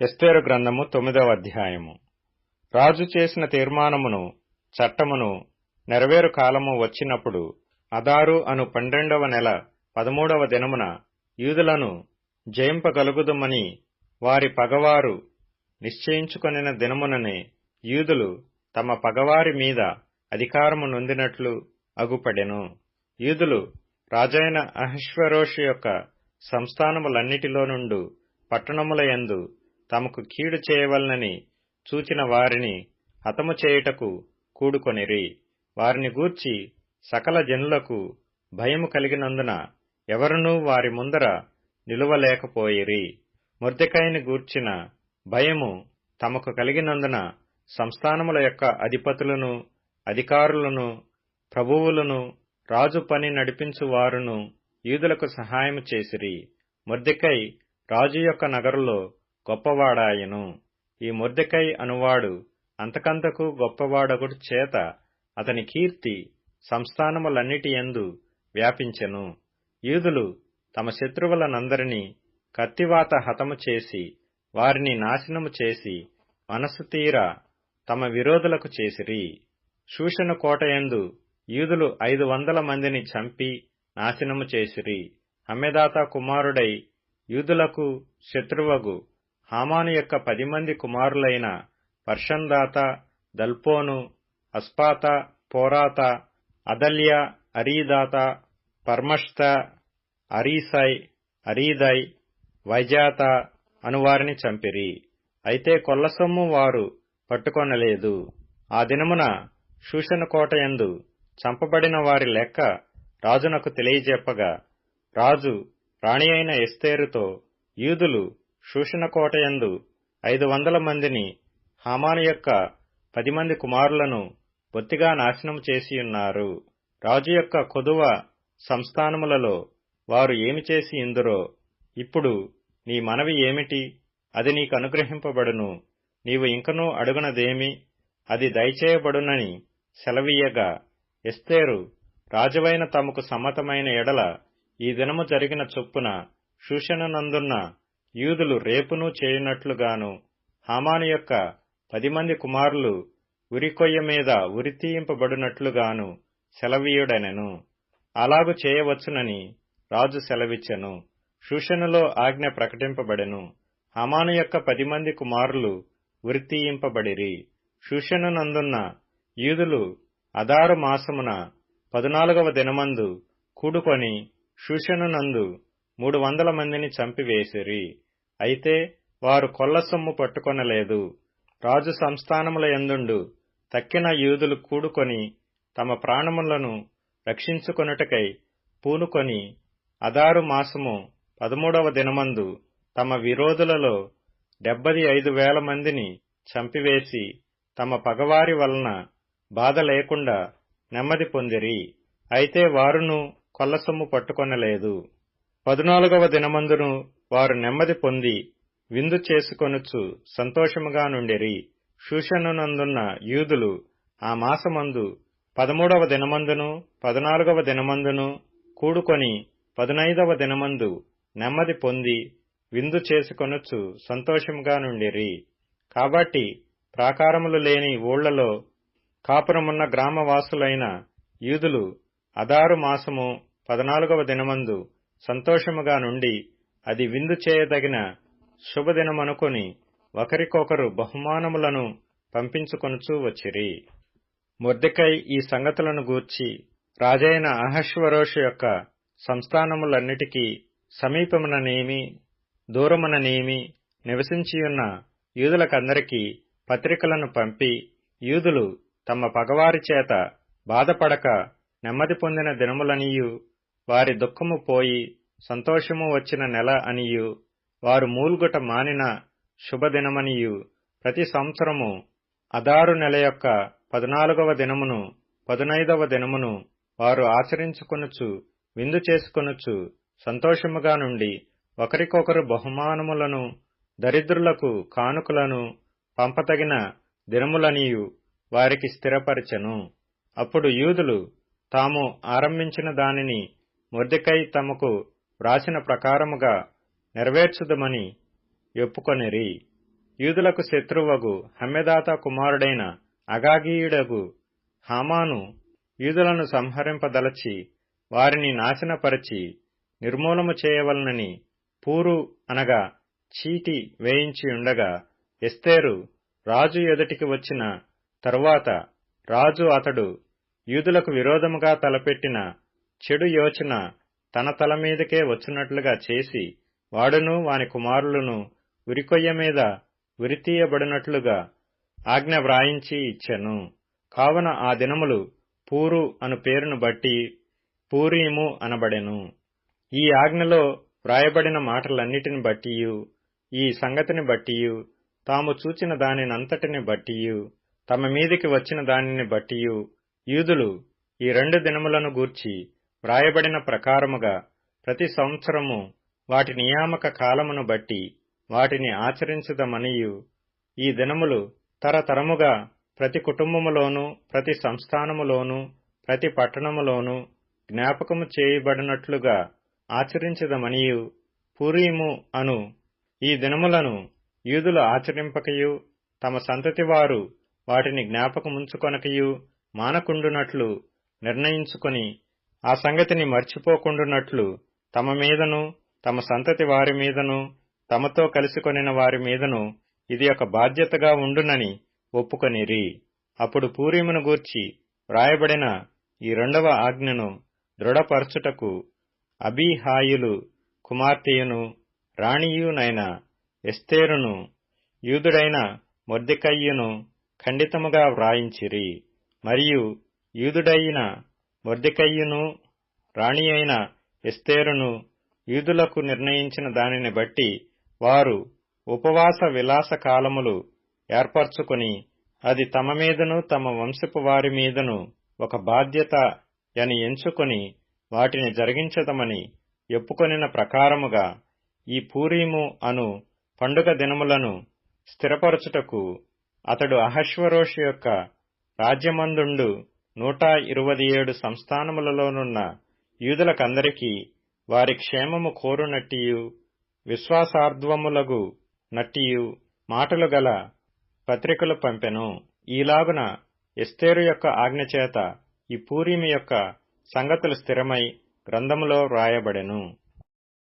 ఎస్తేరు గ్రంథము తొమ్మిదవ అధ్యాయము. రాజు చేసిన తీర్మానమును చట్టమును నెరవేరు కాలము వచ్చినప్పుడు అదారు అను పన్నెండవ నెల పదమూడవ దినమున యూదులను జయింపగలుగుదుమని వారి పగవారు నిశ్చయించుకొనిన దినముననే యూదులు తమ పగవారి మీద అధికారము నొందినట్లు అగుపడెను. యూదులు రాజైన అహశ్వరోషు యొక్క సంస్థానములన్నిటిలో నుండు పట్టణములయందు తమకు కీడు చేయవలనని చూచిన వారిని హతము చేయుటకు కూడుకొనిరి. వారిని గూర్చి సకల జనులకు భయము కలిగినందున ఎవరునూ వారి ముందర నిలువలేకపోయిరి. మొర్దెకాయని గూర్చిన భయము తమకు కలిగినందున సంస్థానముల యొక్క అధిపతులను అధికారులను ప్రభువులను రాజు పని నడిపించువారును యూదులకు సహాయము చేసిరి. మొర్దెకై రాజు యొక్క నగరులో గొప్పవాడాయను. ఈ మొర్దెకై అనువాడు అంతకంతకు గొప్పవాడొకటి చేత అతని కీర్తి సంస్థానములన్నిటి యందు వ్యాపించెను. యూదులు తమ శత్రువులనందరినీ కత్తివాత హతము చేసి వారిని నాశనము చేసి మనసు తీర తమ విరోధులకు చేసిరి. శూషను కోటయందు యూదులు ఐదు వందల మందిని చంపి నాశనము చేసిరి. హమ్మెదాత కుమారుడై యూదులకు శత్రువగు హామాను యొక్క పది మంది కుమారులైన పర్షందాత దల్పోను అస్పాత పోరాత అదల్య అరీదాత పర్మష్త అరీసై అరీదై వైజాత అనువారిని చంపిరి. అయితే కొల్లసొమ్ము వారు పట్టుకొనలేదు. ఆ దినమున శూషణ కోటయందు చంపబడిన వారి లెక్క రాజునకు తెలియజెప్పగా రాజు రాణి అయిన ఎస్తేరుతో యూదులు శూషణకోటయందు ఐదు వందల మందిని హామాను యొక్క పది మంది కుమారులను బొత్తిగా నాశనం చేసియున్నారు రాజు యొక్క కొదువ సంస్థానములలో వారు ఏమి చేసి ఇందురో ఇప్పుడు నీ మనవి ఏమిటి? అది నీకు అనుగ్రహింపబడును. నీవు ఇంకనూ అడుగునదేమి? అది దయచేయబడునని సెలవీయగా ఎస్తేరు రాజువైన తమకు సమ్మతమైన ఎడల ఈ దినము జరిగిన చొప్పున శూషణనందున్న యూదులు రేపును చేయునట్లుగాను హామాను యొక్క పది మంది కుమారులు ఉరికొయ్య మీద ఉరితీయింపబడినట్లుగాను సెలవీయుడనెను. అలాగు చేయవచ్చునని రాజు సెలవిచ్చెను. శూషణలో ఆజ్ఞ ప్రకటింపబడెను. హమాను యొక్క పది మంది కుమారులు ఉరితీయింపబడిరి. శూషణనందున్న యూదులు అదారు మాసమున పదునాలుగవ దినమందు కూడుకొని శూషణనందు మూడు వందల మందిని చంపివేసిరి. అయితే వారు కొల్లసొమ్ము పట్టుకొనలేదు. రాజు సంస్థానముల ఎందుండు తక్కిన యూదులు కూడుకొని తమ ప్రాణములను రక్షించుకొనుటకై పూనుకొని అదారు మాసము పదమూడవ దినమందు తమ విరోధులలో డెబ్బది ఐదు వేల మందిని చంపివేసి తమ పగవారి వలన బాధ లేకుండా నెమ్మది పొందిరి. అయితే వారును కొల్లసొమ్ము పట్టుకొనలేదు. పదునాలుగవ దినమందును వారు నెమ్మది పొంది విందు చేసుకొనుచు సంతోషముగా నుండిరి. శూషణనందున్న యూదులు ఆ మాసమందు పదమూడవ దినమందును పద్నాలుగవ దినమందును కూడుకొని పదునైదవ దినమందు నెమ్మది పొంది విందు చేసుకొనుచు సంతోషముగా నుండిరి. కాబట్టి ప్రాకారములు లేని ఊళ్ళలో కాపురమున్న గ్రామవాసులైన యూదులు అదారు మాసము పద్నాలుగవ దినమందు సంతోషముగా నుండి అది విందు చేయదగిన శుభదినమనుకొని ఒకరికొకరు బహుమానములను పంపించుకొనుచూ వచ్చిరి. ముర్దికై ఈ సంగతులను గూర్చి రాజైన అహశ్వరోషు యొక్క సంస్థానములన్నిటికీ సమీపముననేమి దూరముననేమి నివసించియున్న యూదులకందరికీ పత్రికలను పంపి యూదులు తమ పగవారి చేత బాధపడక నెమ్మది పొందిన దినములనియు వారి దుఃఖము పోయి సంతోషము వచ్చిన నెల అనియు వారు మూల్గుట మానిన శుభదినమనియు. ప్రతి సంవత్సరము అదారు నెల యొక్క పద్నాలుగవ దినమును పదునైదవ దినమును వారు ఆచరించుకొనుచు విందు చేసుకొనుచు సంతోషముగా నుండి ఒకరికొకరు బహుమానములను దరిద్రులకు కానుకలను పంపతగిన దినములనియు వారికి స్థిరపరచెను. అప్పుడు యూదులు తాము ఆరంభించిన దానిని మొర్దెకై తమకు వ్రాసిన ప్రకారముగా నెరవేర్చుదమని ఒప్పుకొనిరి. యూదులకు శత్రువగు హమ్మెదాత కుమారుడైన అగాగీయుడగు హామాను యూదులను సంహరింపదలచి వారిని నాశనపరచి నిర్మూలము చేయవలనని పూరు అనగా చీటి వేయించి ఉండగా ఎస్తేరు రాజు ఎదుటికి వచ్చిన తరువాత రాజు అతడు యూదులకు విరోధముగా తలపెట్టిన చెడు యోచన తన తల మీదకే వచ్చినట్లుగా చేసి వాడును వాని కుమారులను ఉరికొయ్య మీద ఉరితీయబడినట్లుగా ఆజ్ఞ వ్రాయించి ఇచ్చెను. కావున ఆ దినములు పూరు అను పేరును బట్టి పూరీము అనబడెను. ఈ ఆజ్ఞలో వ్రాయబడిన మాటలన్నిటిని బట్టియు ఈ సంగతిని బట్టియు తాము చూచిన దానినంతటిని బట్టియు తమ మీదికి వచ్చిన దానిని బట్టియు. యూదులు ఈ రెండు దినములను గూర్చి వ్రాయబడిన ప్రకారముగా ప్రతి సంవత్సరము వాటి నియామక కాలమును బట్టి వాటిని ఆచరించదమనియు. ఈ దినములు తరతరముగా ప్రతి కుటుంబములోనూ ప్రతి సంస్థానములోనూ ప్రతి పట్టణములోనూ జ్ఞాపకము చేయబడినట్లుగా ఆచరించదమనియు. పూరీము అను ఈ దినములను యూదులు ఆచరింపకయు తమ సంతతి వారు వాటిని జ్ఞాపకముంచుకొనకయు మానకుండునట్లు నిర్ణయించుకొని ఆ సంగతిని మర్చిపోకుండునట్లు తమ మీదను తమ సంతతి వారి మీదను తమతో కలిసికొనిన వారి మీదను ఇది ఒక బాధ్యతగా ఉండునని ఒప్పుకొనిరి. అప్పుడు పూరీమును గూర్చి వ్రాయబడిన ఈ రెండవ ఆజ్ఞను దృఢపరచుటకు అబీహాయులు కుమార్తెయును రాణియునైన ఎస్తేరును యూదుడైన మొర్దెకయ్యును ఖండితముగా వ్రాయించిరి. మరియు యూదుడైన మొర్దెకయ్యును రాణి అయిన ఎస్తేరును యూదులకు నిర్ణయించిన దానిని బట్టి వారు ఉపవాస విలాస కాలములు ఏర్పరచుకుని అది తమ మీదను తమ వంశపు వారి మీదను ఒక బాధ్యత అని ఎంచుకొని వాటిని జరిగించదమని ఎప్పుకొనిన ప్రకారముగా ఈ పూరీము అను పండుగ దినములను స్థిరపరచుటకు అతడు అహశ్వరోషు యొక్క రాజ్యమందుండు నూట ఇరవై ఏడు సంస్థానములలోనున్న యూదులకందరికీ వారి క్షేమము కోరునట్టియు విశ్వాసార్థములగు నట్టియు మాటలు గల పత్రికలు పంపెను. ఈలాగున ఎస్తేరు యొక్క ఆజ్ఞచేత ఈ పూరీమి యొక్క సంగతులు స్థిరమై గ్రంథములో వ్రాయబడెను